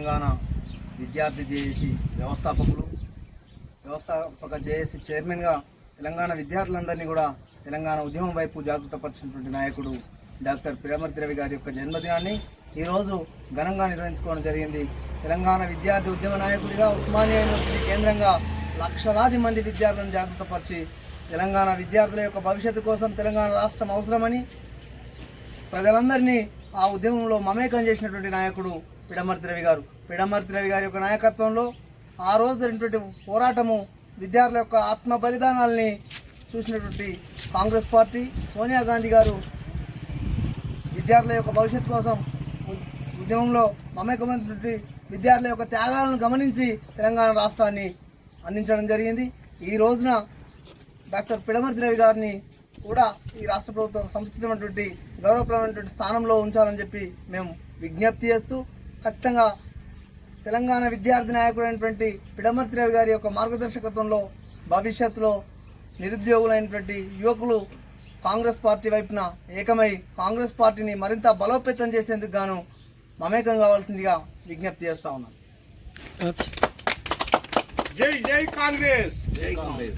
తెలంగాణ విద్యార్థి జేఏసీ వ్యవస్థాపకులు వ్యవస్థాపక జేఏసీ చైర్మన్గా తెలంగాణ విద్యార్థులందరినీ కూడా తెలంగాణ ఉద్యమం వైపు జాగృతపరిచినటువంటి నాయకుడు డాక్టర్ పిరమర్తి రవి గారి యొక్క జన్మదినాన్ని ఈరోజు ఘనంగా నిర్వహించుకోవడం జరిగింది. తెలంగాణ విద్యార్థి ఉద్యమ నాయకుడిగా ఉస్మానియా యూనివర్సిటీ కేంద్రంగా లక్షలాది మంది విద్యార్థులను జాగృతపరిచి తెలంగాణ విద్యార్థుల యొక్క భవిష్యత్తు కోసం తెలంగాణ రాష్ట్రం అవసరమని ప్రజలందరినీ ఆ ఉద్యమంలో మమేకం చేసినటువంటి నాయకుడు పిడమర్తి రవి గారు. పిడమర్తి రవి గారి యొక్క నాయకత్వంలో ఆ రోజు జరిగినటువంటి పోరాటము విద్యార్థుల యొక్క ఆత్మ బలిదానాల్ని చూసినటువంటి కాంగ్రెస్ పార్టీ సోనియా గాంధీ గారు విద్యార్థుల యొక్క భవిష్యత్తు కోసం ఉద్యమంలో మమేకమైనటువంటి విద్యార్థుల యొక్క త్యాగాలను గమనించి తెలంగాణ రాష్ట్రాన్ని అందించడం జరిగింది. ఈ రోజున డాక్టర్ పిడమర్తి రవి గారిని కూడా ఈ రాష్ట్ర ప్రభుత్వం సముచితమైనటువంటి గౌరవప్రదమైనటువంటి స్థానంలో ఉంచాలని చెప్పి మేము విజ్ఞప్తి చేస్తూ ఖచ్చితంగా తెలంగాణ విద్యార్థి నాయకుడైనటువంటి పిడమర్తి రవి గారి యొక్క మార్గదర్శకత్వంలో భవిష్యత్తులో నిరుద్యోగులైనటువంటి యువకులు కాంగ్రెస్ పార్టీ వైపున ఏకమై కాంగ్రెస్ పార్టీని మరింత బలోపేతం చేసేందుకు గాను మమేకం కావాల్సిందిగా విజ్ఞప్తి చేస్తా ఉన్నాను జై జై కాంగ్రెస్! జై కాంగ్రెస్!